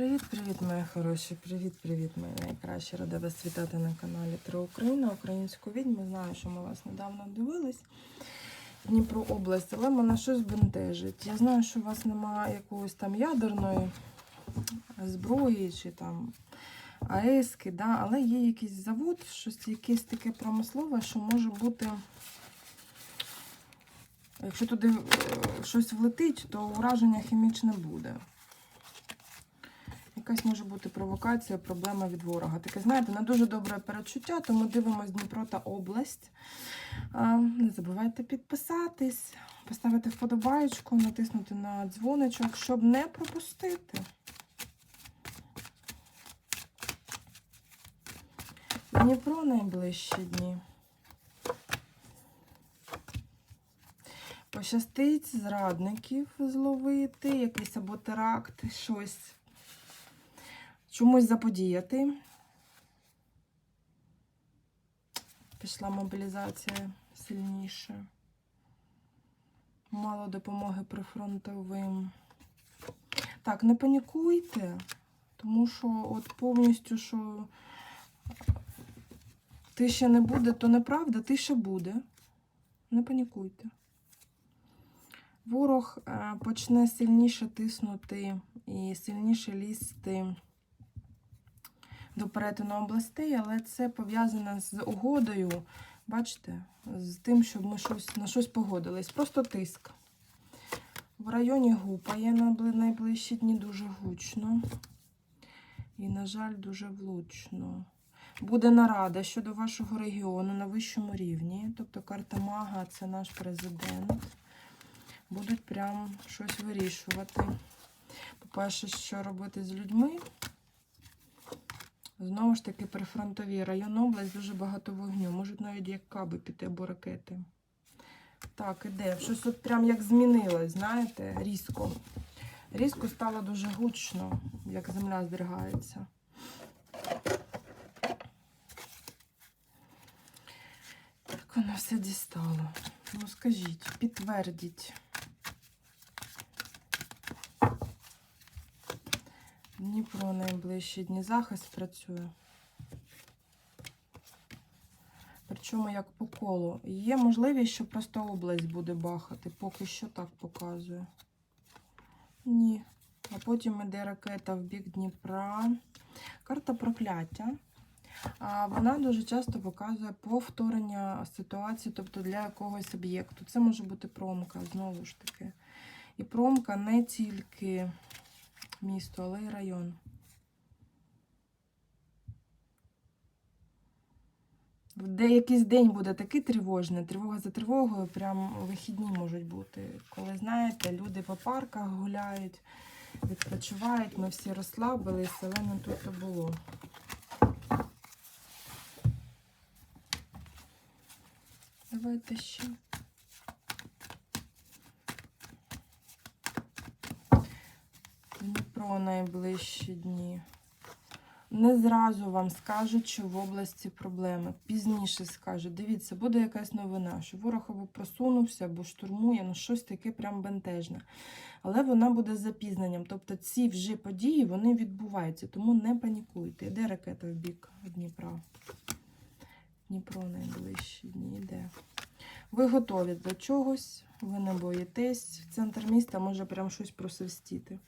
Привіт-привіт, мої хороші! Привіт-привіт, мої найкращі. Рада вас вітати на каналі Тро Україна, українську відьму. Знаю, що ми вас недавно дивились. Дніпро область, але мене щось бентежить. Я знаю, що у вас немає якоїсь там ядерної зброї чи там АЕСки, да? але є якийсь завод, щось якесь таке промислове, що може бути. Якщо туди е, щось влетить, то ураження хімічне буде. Якась може бути провокація, проблема від ворога. Таке, знаєте, не дуже добре передчуття, тому дивимось Дніпро та область. Не забувайте підписатись, поставити вподобайку, натиснути на дзвоничок, щоб не пропустити. Дніпро найближчі дні. Пощастить зрадників зловити, якийсь або теракт, щось чомусь заподіяти. Пішла мобілізація сильніше. Мало допомоги прифронтовим. Так, не панікуйте, тому що от повністю, що тиша не буде, то неправда, тиша буде. Не панікуйте. Ворог е, почне сильніше тиснути і сильніше лізти до перетину областей, але це пов'язане з угодою, бачите, з тим, щоб ми щось, на щось погодились. Просто тиск. В районі гупає на найближчі дні дуже гучно. І, на жаль, дуже влучно. Буде нарада щодо вашого регіону на вищому рівні. Тобто карта Мага це наш президент. Будуть прям щось вирішувати. По-перше, що робити з людьми. Знову ж таки, прифронтові район область дуже багато вогню. Можуть навіть як каби піти або ракети. Так, іде. Щось от прям як змінилось, знаєте, різко. Різко стало дуже гучно, як земля здригається. Як воно все дістало? Ну скажіть, підтвердіть. Дніпро найближчі дні захист працює. Причому як по колу. Є можливість, що просто область буде бахати. Поки що так показує. Ні. А потім іде ракета в бік Дніпра. Карта прокляття. А вона дуже часто показує повторення ситуації, тобто для якогось об'єкту. Це може бути промка, знову ж таки. І промка не тільки місто, але й район. Де якийсь день буде такий тривожний, тривога за тривогою, прям вихідні можуть бути. Коли, знаєте, люди по парках гуляють, відпочивають, ми всі розслабились, але не тут то було. Давайте ще. Дніпро найближчі дні. Не зразу вам скажуть, що в області проблеми. Пізніше скажуть. Дивіться, буде якась новина, що ворог або просунувся, або штурмує, ну щось таке прям бентежне. Але вона буде запізненням. Тобто ці вже події вони відбуваються, тому не панікуйте. Іде ракета в бік Дніпра. Дніпро найближчі дні йде. Ви готові до чогось, ви не боїтесь. Центр міста може прям щось просвистіти.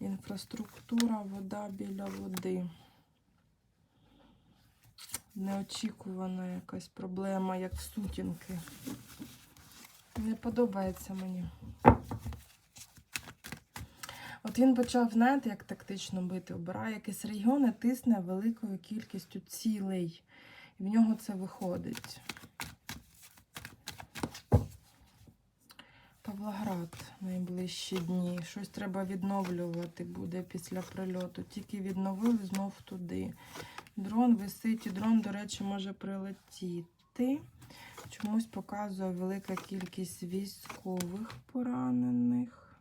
Інфраструктура, вода біля води. Неочікувана якась проблема, як сутінки. Не подобається мені. От він почав, знаєте, як тактично бити, обирає якийсь регіон і тисне великою кількістю цілей. І в нього це виходить. Найближчі дні. Щось треба відновлювати буде після прильоту. Тільки відновили знов туди. Дрон висить, і дрон, до речі, може прилетіти. Чомусь показує велика кількість військових поранених.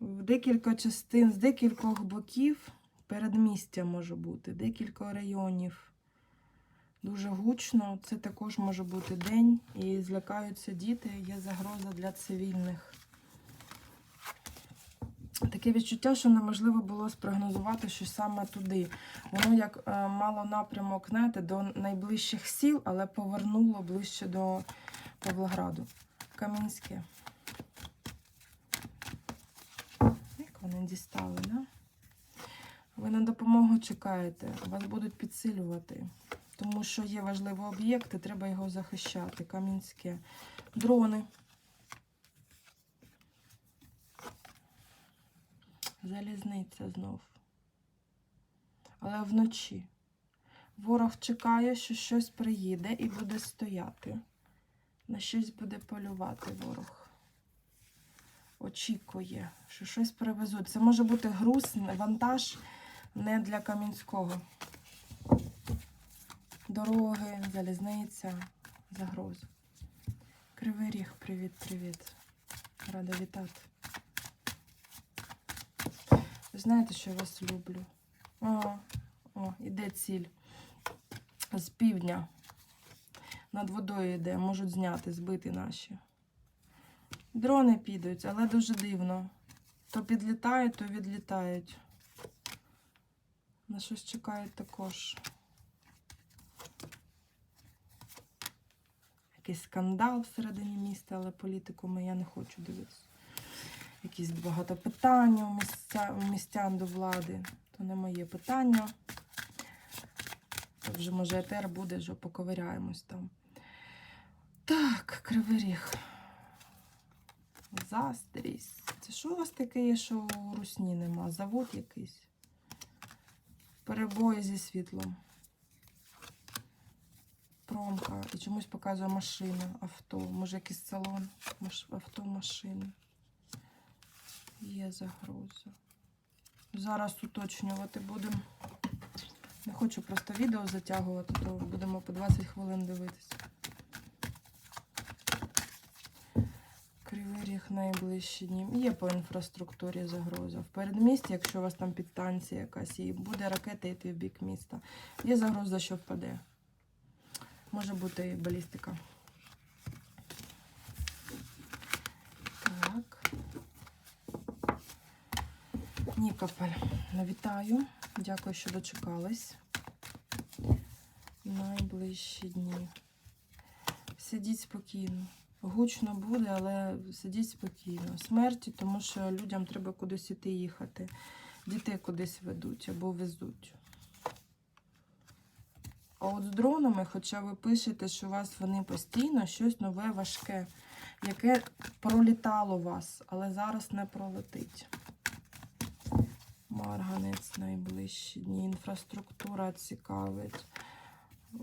В декілька частин, з декількох боків передмістя може бути, декілька районів. Дуже гучно. Це також може бути день. І злякаються діти. Є загроза для цивільних. Таке відчуття, що неможливо було спрогнозувати, що саме туди. Воно як е, мало напрямок, знаєте, до найближчих сіл, але повернуло ближче до Павлограду. Кам'янське. Як вони дістали, да? Ви на допомогу чекаєте, вас будуть підсилювати. Тому що є важливий об'єкт і треба його захищати. Кам'янське. Дрони. Залізниця знов. Але вночі. Ворог чекає, що щось приїде і буде стояти. На щось буде полювати ворог. Очікує, що щось привезуть. Це може бути груз, вантаж не для Кам'янського. Дороги, залізниця, загрози. Кривий ріг, привіт-привіт. Рада вітати. Ви знаєте, що я вас люблю? О, о, іде ціль. З півдня. Над водою йде, можуть зняти, збити наші. Дрони підуть, але дуже дивно. То підлітають, то відлітають. На щось чекають також. Якийсь скандал всередині міста, але політикumi я не хочу дивитися. Якісь багато питань у, місця, у містян до влади. То не моє питання. То вже може етер буде, що поковиряємось там. Так, кривий ріг. Застрість. Це що у вас таке є, що у русні нема? Завод якийсь? Перебої зі світлом. Промка. І чомусь показує машину, авто. Може якийсь салон, авто, машини. Є загроза. Зараз уточнювати будемо. Не хочу просто відео затягувати, то будемо по 20 хвилин дивитися. Кривий ріг найближчі дні. Є по інфраструктурі загроза. В передмісті, якщо у вас там підстанція якась, і буде ракета йти в бік міста. Є загроза, що впаде. Може бути балістика. Так. Нікополь. Вітаю. Дякую, що дочекались. Найближчі дні. Сидіть спокійно. Гучно буде, але сидіть спокійно. Смерті, тому що людям треба кудись іти їхати. Дітей кудись ведуть або везуть. А от з дронами, хоча ви пишете, що у вас вони постійно щось нове, важке, яке пролітало вас, але зараз не пролетить. Марганець найближчі дні. Інфраструктура цікавить.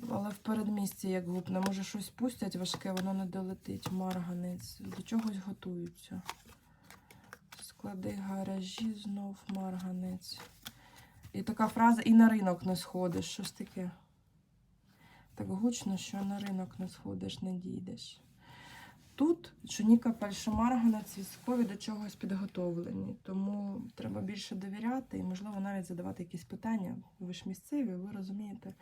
Але в передмісті як гупне. Може щось пустять важке, воно не долетить. Марганець. До чогось готуються. Склади гаражі, знов марганець. І така фраза, і на ринок не сходиш. Щось таке. Так гучно, що на ринок не сходиш, не дійдеш. Тут Чуніка що марганець військові до чогось підготовлені, тому треба більше довіряти і, можливо, навіть задавати якісь питання. Ви ж місцеві, ви розумієте,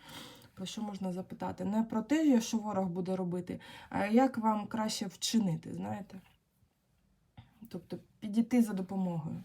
про що можна запитати. Не про те, що ворог буде робити, а як вам краще вчинити, знаєте? Тобто підійти за допомогою.